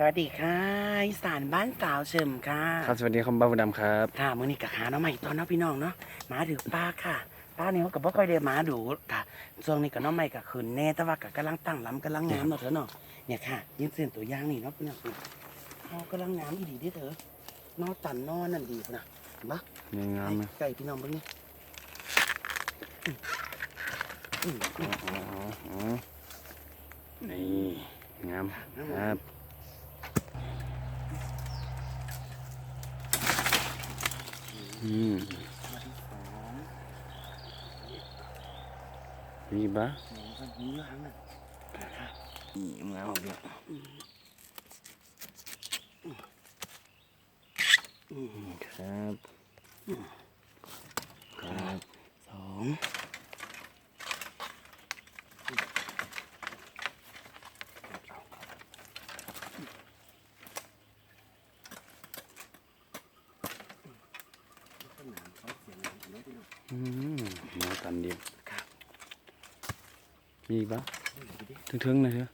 สวัสดีค่ะอีสานบ้านสาวเฉิมค่ะครับสวัสดีครับบ้าบุดำครับค่ะมื่อนี้กับหาน้องใหม่ตอนเน้องพี่น้องเนาะหมาถือป้าค่ะป้าเนี่ยเขากับบ่ค่อยได้หมาดูค่ะช่วงนี้กับน้องใหม่กับขืนแน่แต่ว่ากับกำลังตั้งลำกำลังงามเนาะเถอะเนาะเนี่ยค่ะยินเส้นตัวอย่างนี่เนาะพี่น้องเขากำลังงามอีดีเด้อเถอะนอตันนอนั่นดีพุ่นนะเห็นปะยังงามนะใกล้พี่น้องเบิ่งนี่อืมอืมอ๋ออ๋อนี่งามครับ มมาที่สองมีบ้าหนูก็ยื้อหางน่ะค่ะนี่งามเดียวอืมอืมครับ ครับสองขนาดเขาเสียงดังกันเนอะพี่น้อง อืมน้อง ตันเดียวครับมีบ้าอุ้ยดูดิถึงๆนะเถอะ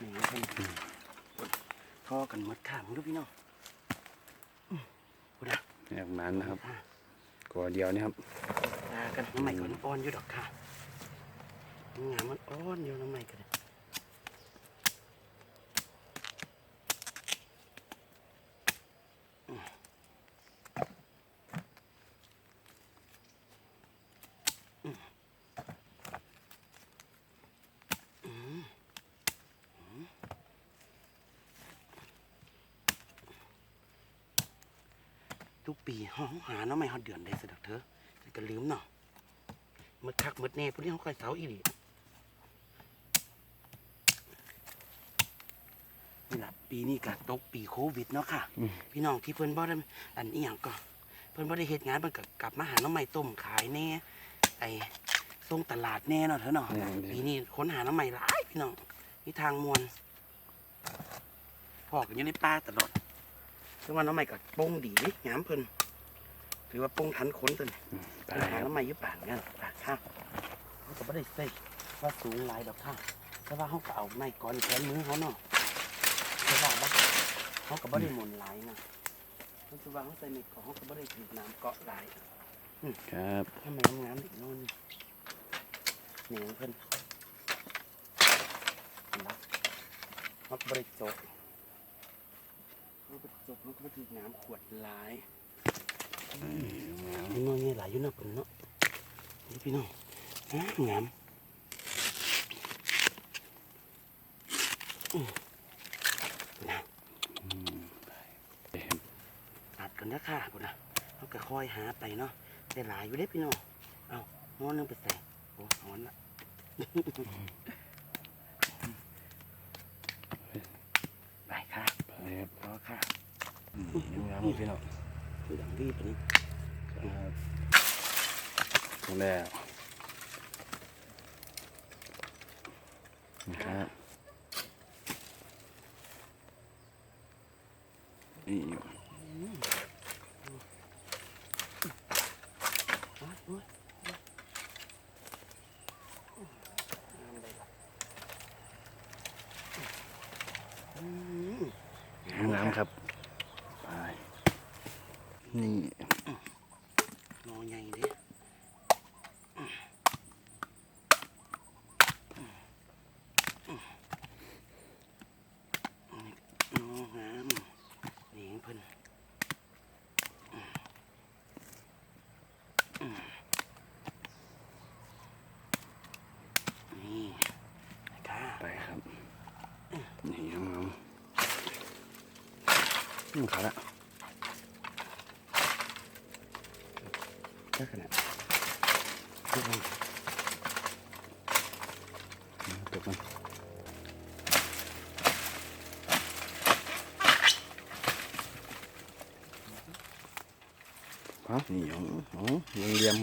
นี่เป็นทอกันหมดข้างดูพี่น้องอืมพูดนะแบบนั้นนะครับอ่ากัวเดียวนี่ครับตากันน้ำใหม่ก่อนอ่อนอยู่ดอกค่ะงามมัน อ่อนอยู่น้ำใหม่กันทุกปีห้องหาน้ำใหม่ฮอดเดือนได้สะดักเถอะแต่ก็ลืมเนาะมืดคักมืดแน่พวกนี้เขาคอยเสาอีหลีนี่แหละ ปีนี้ก็ตกปีโควิดเนาะค่ะอืมพี่น้องที่เพิ่นบ่ได้อันอีหยังก็เพิ่นบ่ได้เฮ็ดงานเพิ่นก็กลับมาหาน้ำใหม่ต้มขายแน่ไอ้ส่งตลาดแน่เนาะเถอะเนาะแน่ๆ ปีนี้ค้นหาน้ำใหม่หลายพี่น้องมีทางมวลพอกันอยู่ในป่าตลอดแต่ว่าน้ำใหม่ก็โป้งดีเด้งามเพิ่นถือว่าโป้งทันคนตัวนี้ ไปปัญหาครับน้ำใหม่อยู่ป่านงั้นป่าข้างเขาก็บ่ได้ใส่ว่าสูงหลายดอกข้างแต่ว่าเขาก็เอาไม้ก้อนแขนมือเขาเนาะแต่ว่าบ่ เขาก็บ่ได้หมุนหลายนะเขาจะวางเขาใส่ไม้ก้อนเขาก็บ่ได้ถือน้ำเกาะหลายครับทำไมงามอีกโน่นเหนียวเพิ่นเห็นปะเขาก็บ่ได้จกเขาบ่ได้จกเขาก็บ่ถือน้ำขวดหลายนี่มันมีหลายอยู่เนาะเพิ่นเนาะนี่พี่น้องงามงามอื้อนะ อืมไปเห็น ตัดกั นนะค่ะพุ่นนะเขาก็คอยหาไปเนาะได้หลายอยู่เด้พี่น้องเอานอนนึงไปใส่โอ้นอนละไปค่ะไปครับพอค่ะอืมยังงามอยู่พี่น้องคือดังรีบไปนี่ครับถึงแล้วนะครับนี่อยู่ โอ้ยโอ้ยงามเลยล่ะอืม งามครับไป นี่นอใหญ่เด้นองามนี่เพิ่นนี่นะคะไปครับ นี่งามอืมขาละ ก็ขนาดที่มันตกมันฮะนี่อ๋ออ๋อยังเรียม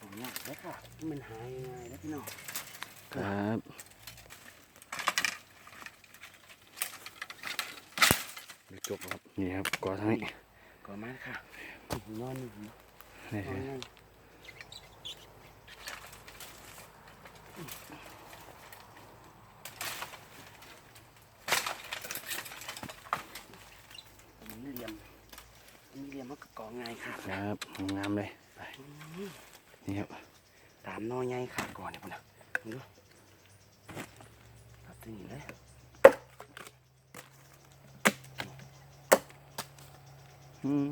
ตรงนี้แล้วค่ะมันหายง่ายแล้วพี่น้องครับ จบครับนี่ครับก่อทั้งนี้ก่อมาค่ะนอนอยู่นนี่อนนั่งมีเหลี่ยมมีเหลี่ยมมันก็ก่อง่ายค่ะครับงามเลยไปนี่ครับตามนอใหญ่ค่ะก่อนเนี่ยพุ่นนะดูตัดที่นี่เลย อืม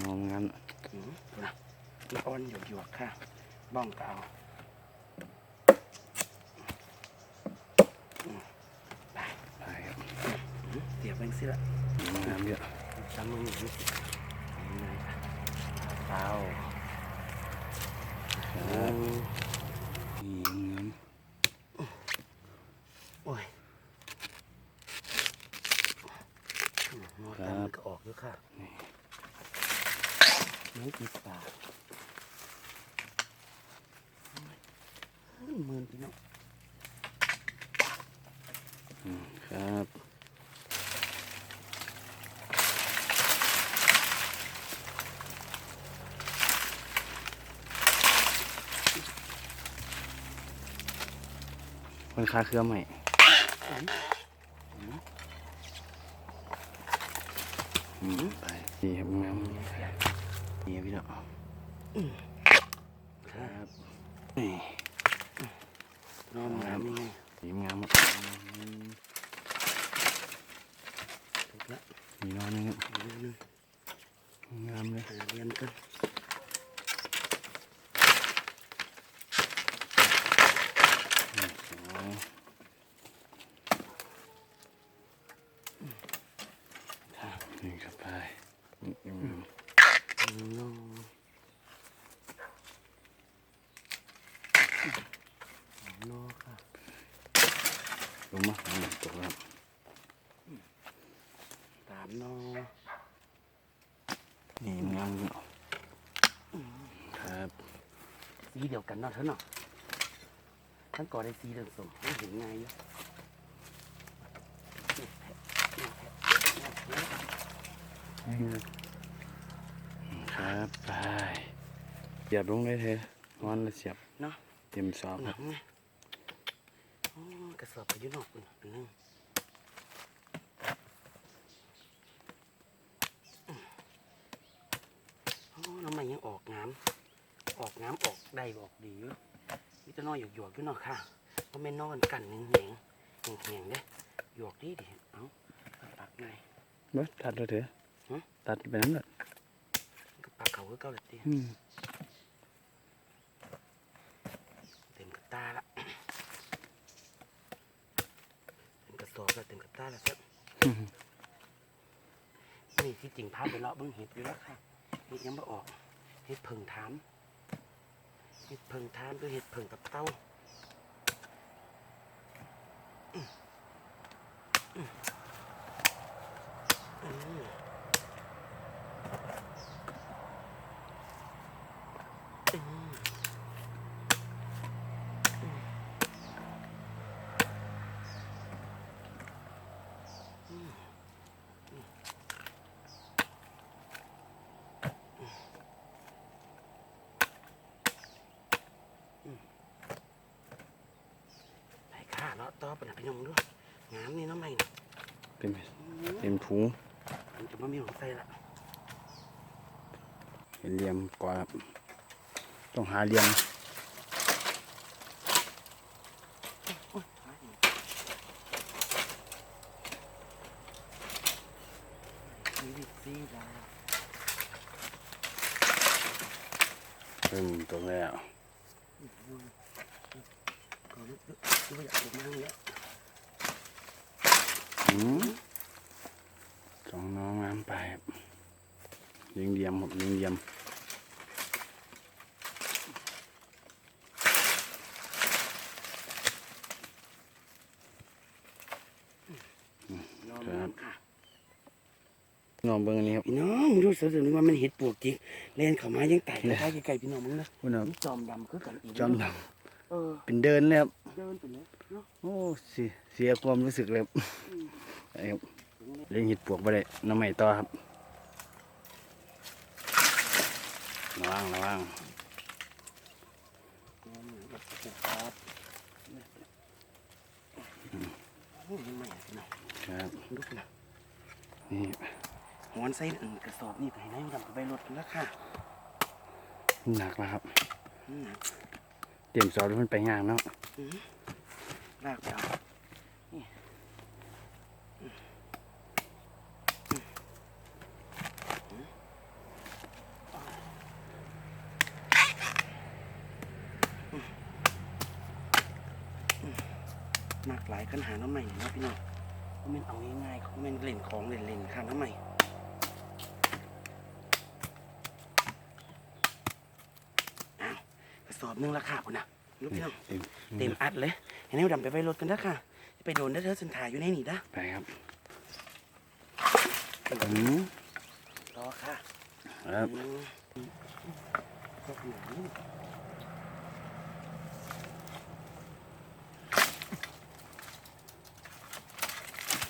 งามงามอืมพุ่นนะมันอ่อนหยวกๆค่ะ บ้องก็เอาอืมไปไปครับอืมเสียบไปสิละงามเยอะจำมึงหนึ่งสินี่ไงค่ะเปล่า ครับนี่งาม โอ้ยอืมนอตามมันก็ออกด้วยค่ะไม่ติดปากโอ้ยหมื่นพี่น้อง อืม ครับมันค้าเครือใหม่ไปนี่ครับงามนี่ครับพี่เน้องครับนี่ นอนน้ำนี่ไง สีงามอะ ถู กแล้วมีนอนนึงครับอีกนิดนึงงามเลยหาเรียนกันอ๋อนี่ครับไปอืม นอโนค่ะ ลงมาหนึ่งตัวครับ ตามนอ นี่งามเนาะครับ สี เดียวกันเนาะเธอะเนาะท่านก่อได้สีเดืองสมไม่เห็นไงอยู่ครับไปเสียบลงเลยเถอะนอนแล้วเสียบเนาะเต็มซอกหครับงไงโอ้กระสอบไปยุ่นอกคุณอันนึงน้ำมันยังออกงามออกงามออก ได้ออกดีอยู่นี่จะน้อยหยอกๆอยู่เนาะค่ะเพราะแม่นอนกันแหงแหงแหงแหงๆเด้หยอกดีดิเอ้าปักไง เบ้ตัดเลยเถอะฮะตัดไปนั้นแหละก็ปักเขาก็เก่าเลยตีอืมเต็มกระตาละเต็มกระสอบละเต็มกระตาละครับอืมนี่ที่จริงพาไปเลาะเบิ้งเห็ดอยู่แล้วค่ะเห็ดยังไม่ออกเห็ดเพิงถาม เห็ดเพิงทานด้วยเห็ดเพิงกับเต้าอืมอืมอืมอืมไปค่ะเลาะต่อไปนะ พี่น้องด้วยงามนี่เน้องใหม่น่ะเต็มอืมเต็มถุงมันจะมามีของใส่ละเห็นเหลี่ยมก่อนครับต้องหาเหลี่ยมโอ้ยหาอีกชีวิตสีดาอืมตรงแล้วก็รู้สึกว่าอยากลงมาเนี่ยอืม สองน้องงามไปครับยิงเหลี่ยมครับยิงเหลี่ยมยอมรับค่ะนอนเบิ่งอันนี้ครับพี่น้องมึงรู้สึกถึงว่ามันเห็ดปวกจริงเล่นเข้ามายังไต่กระไไกลๆพี่น้องมึงนะคุณครับมันจอมดำคือกันอีกจอมดเออำเป็นเดินเลยครับเดินไปเลยเนาะโอ้เสียเสียความรู้สึกเลย ครับอืมไปครับเลี้ยงเห็ดปวกไปเลยน้ำใหม่ต่อครับระวังระวังครับโอ้ยไม่หน่อยครับลูกนะนี่หอนใส่อันกระสอบนี่ไปไหนดำไปรถแล้วค่ะหนักแล้วครับอืมเตรียมสอบมันไปงานเนาะลากไปเอา กันหาน้ำใหม่นะพี่น้องเพราะมันเอาง่ายๆเขามันเล่นของเล่นๆค่ะน้ำใหม่อ้าวกระสอบหนึงราคาคุณนะลูกพี่น้องเต็มอัดเลยให้แนวดำไปไว้รถกันเด้อค่ะจะไปโดนเด้เธอสันถ่ายอยู่ในนี่นะไปครับรอค่ะครับ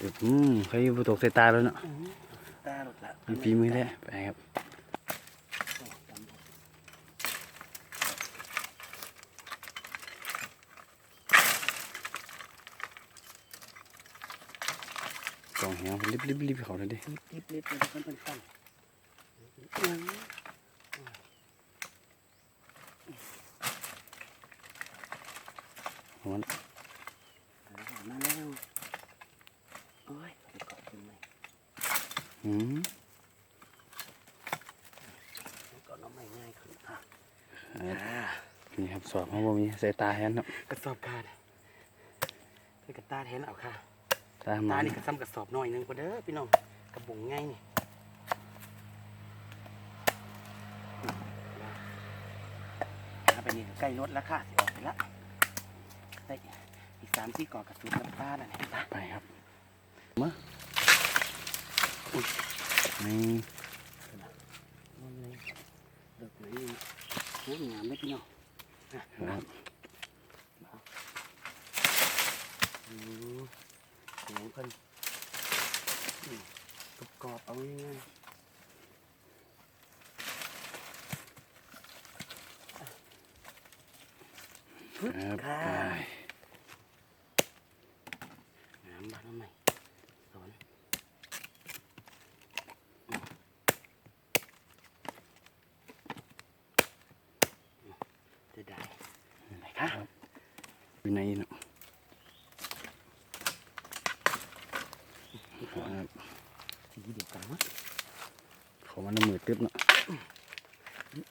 อืมพวกหนูอืมเขาอยู่ตกใส่ตาแล้วเนาะอืมตาหลุดละมีฝีมือแล้วไปครับกองเหี่ยวรีบรีบรีบเขาเลยดิรีบรีบรีบไปกันเป็นตั้งอืมหัว เอามาแล้วโอ้ยไปเกาะขึ้นไหม อืม เกาะน้องใหม่ง่ายขึ้นค่ะ ครับ อ่า นี่ครับสอบเขาบ่มีใส่ตาแทนเนาะกระสอบขาดไปกระตาแทนเอาค่ะตาหตามานี่กระซ้ำกระสอบหน่อยหนึงก็เด้อพี่น้องกระบุงง่ายนี่เอาไปนี่ก็ใกล้รถแล้วค่ะสิออกไปละได้อีกสามสี่ก่อกระสุนน้ำตาลน่ะเห็นปะไปครับมานี่มันเลยเลิกไหนนี่โอ้ยงามเลยพี่น้อง อะครับอืมเสียงเพิ่นอืมกรอบๆเอาง่ายๆปึ๊บครับค่ะไปงามบ้านน้ำใหม่สอนจะได้ไหนคะ อยู่ในเนาะครับ สีเดียวกันมั้งเขามาน้ำมือตึ๊บเนาะ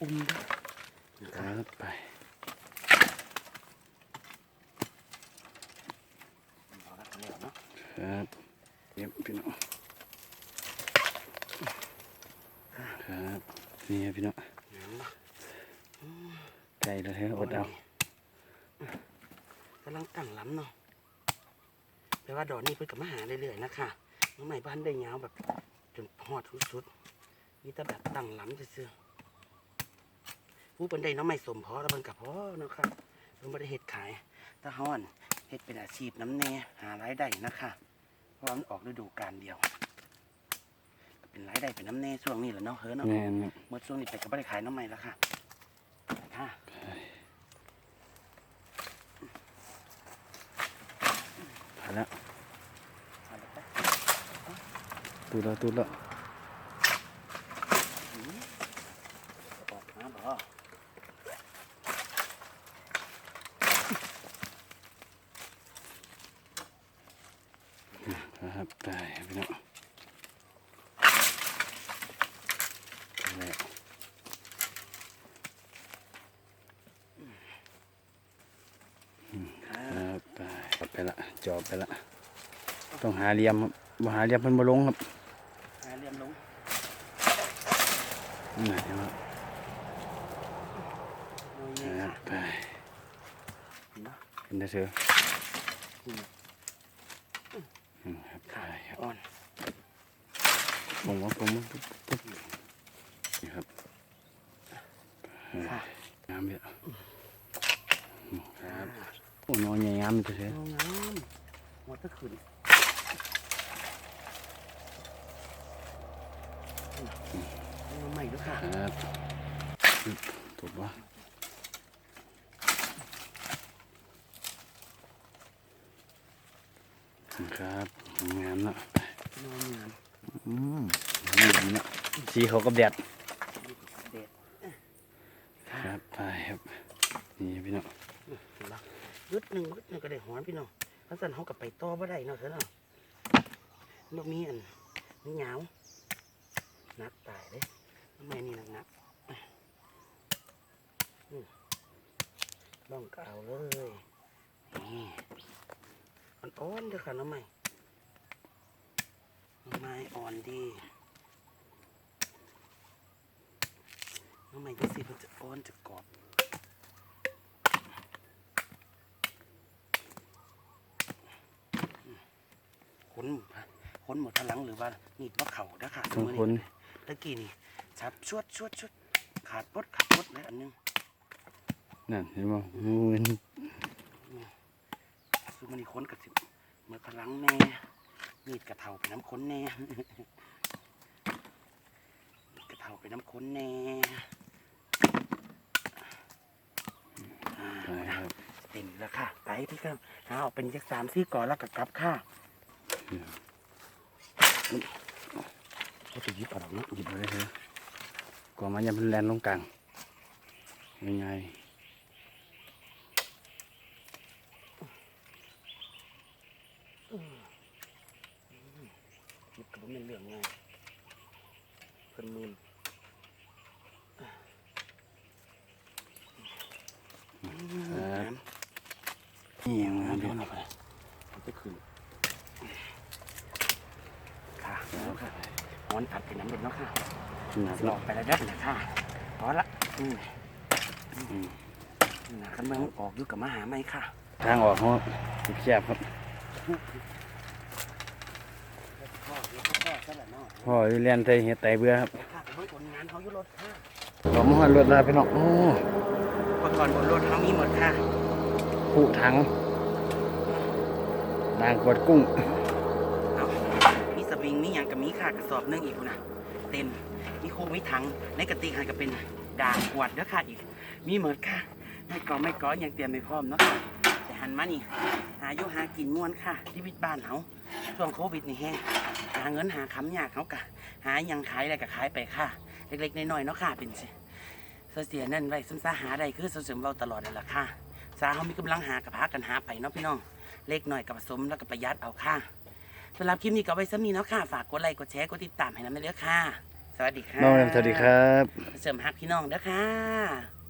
อุ้มด้วยนะครับไปครับเยี่ยมพี่น้องครับนี่พี่น้องไก่แล้วเถอะอดเอากำลังตั้งล้ำเนาะแปลว่าดอกนี้เพิ่นกับมาหาเรื่อยๆนะคะ น้องใหม่บ้านได้ยาวแบบจนฮอดสุดๆนี่แต่แบบตั้งล้ำซื่อๆผู้เป็นได้น้องใหม่สมพอแล้วเพิ่นกับพ่อเนาะค่ะเพิ่นบ่ได้เฮ็ดขายถ้าฮ้อนเฮ็ดเป็นอาชีพน้ำแน่หารายได้นะคะเพราะว่ามันออกฤดูกาลเดียวก็เป็นรายได้เป็นน้ำแน่ช่วงนี้แหละเนาะเฮ้อเนาะแม่นครับเมื่อช่วงนี้ไปก็ไม่ได้ขายน้ำใหม่แล้วค่ะค่ะผ่านแล้ว เอาละจ้ะ ตูดแล้วตูดแล้วออกมาบ่ครับไปครับพี่น้องแล้วค่ะครับไปละจอบไปละ ต้องหาเหลี่ยมครับหาเหลี่ยมมันบ่ลงครับ หาเหลี่ยมลง นี่ ไหนครับโอ้ยคนี่รัค่ะบไปเนาะเป็นได้เสืออืมอืมครับไปครับอ่อนผมว่าผมว่าปุ๊บปุ๊บนี่ครับค่ะงามเลยค่ะโอ้นอนใหญ่งามเลยเสือเอางามหัวตะขึ้น น้ำใหม่ด้วยค่ะครับถูกปะครับงามเนาะน้องงามอืมนี่ดีเนาะสีเขากับแดดเด็ดครับไปครับนี่พี่น้องเห็นปะยึดหนึ่งยึดหนึ่งก็ได้หอนพี่น้องเขาสั่นเขากับไปต่อบ่ได้เนาะเถอะเนาะนกมีอันมีเหงานักตายเลยทำ ไมนี่นักนักอืมลองก็เอาเลยนี่มันอ่อนเด้อค่ะน้องใหม่น้องไม้อ่อนดีน้องใหม่ก็สิมันจะอ่อนจะกรอบค้นค้นหมดพลังหรือว่านี่ปะเข่านะขาดต้องมือคนตะกี้นี่ ชับชวดชวดชวดขาดปดขาดปดเลยอันหนึงนั่นเห็นบ่มูนคือมันนี่ค้นกับสิเหมือนพลังแน่มีดกระเทาไปน้ำค้นแน่กระเทาไปน้ำค้นแน่อ่าไปครับเต็มแล้วค่ะ ไปพี่ครับหาออกเป็นยักสามซี่ก่อนแล้วกับกลับค่ะเขาจะยิบเอาหรอกเนาะหยิบมาเลยเถอะ กลัวมันจะเป็นแลนลงกลางยังไงยิบกับผมเป็นเรื่องไงเพิ่นมืนครับนี่ยังไงน้ำพี่เดี๋ยวน้เอาองไปมันจะขึ้นค่ะแล้วค่ะ หอนตัดไปน้ำเด็ดเนาะค่ะหนักหลอเนาะกไปแล้วเด้อนะค่ะพอละอืมอืมนะคันเมืองออกอยู่กับมาหาไม่ค่ะ ทางออกเขาแคบครับพ่อเดี๋ยวพ่อซะละเนาะพ่อเรียนใจเห็ดไตเบื่อครับเดี๋ยวค่ะไปเบิ่งผลงานเขาอยู่รถค่ะขอมาหันรถลาพี่น้องโอ้อุปกรณ์บนรถเขามีหมดค่ะผู้ถังนางกวดกุ้ง เอามีสวิงมีหยัง กับมีค่ะกระสอบนึงอีกนะเต็มมีโคกมีถังในกระติกหันก็เป็นด่างขวดเด้อค่ะอีก มีเหมดค่ะไม่ก่อไม่ก่อยังเตรียมไม่พร้อมเนาะแต่หันมานี่หาอยู่หากินม่วนค่ะชีวิตบ้านเขาช่วงโควิดนี่แห้งหาเงินหาคำยากเขากะหายังขายอะไรก็ขายไปค่ะ เล็กๆน้อยๆเนาะค่ะเป็นสิเสียนั่นไว้ซึมซาหาได้คือเสริมเราตลอดนั่นแหละค่ะสาเขามีกำลังหากับพากันหาไปเนาะพี่น้องเล็กหน่อยกับผสมแล้วก็ประหยัดเอาค่ะ สำหรับคลิปนี้ก็เอาไว้ซ้ำนี้เนาะค่ะ ฝากกดไลค์ กดแชร์ กดติดตามให้น้ำเด้อค่ะ สวัสดีค่ะน้องแอมสวัสดีครับ เสริมฮักพี่น้องเด้อค่ะ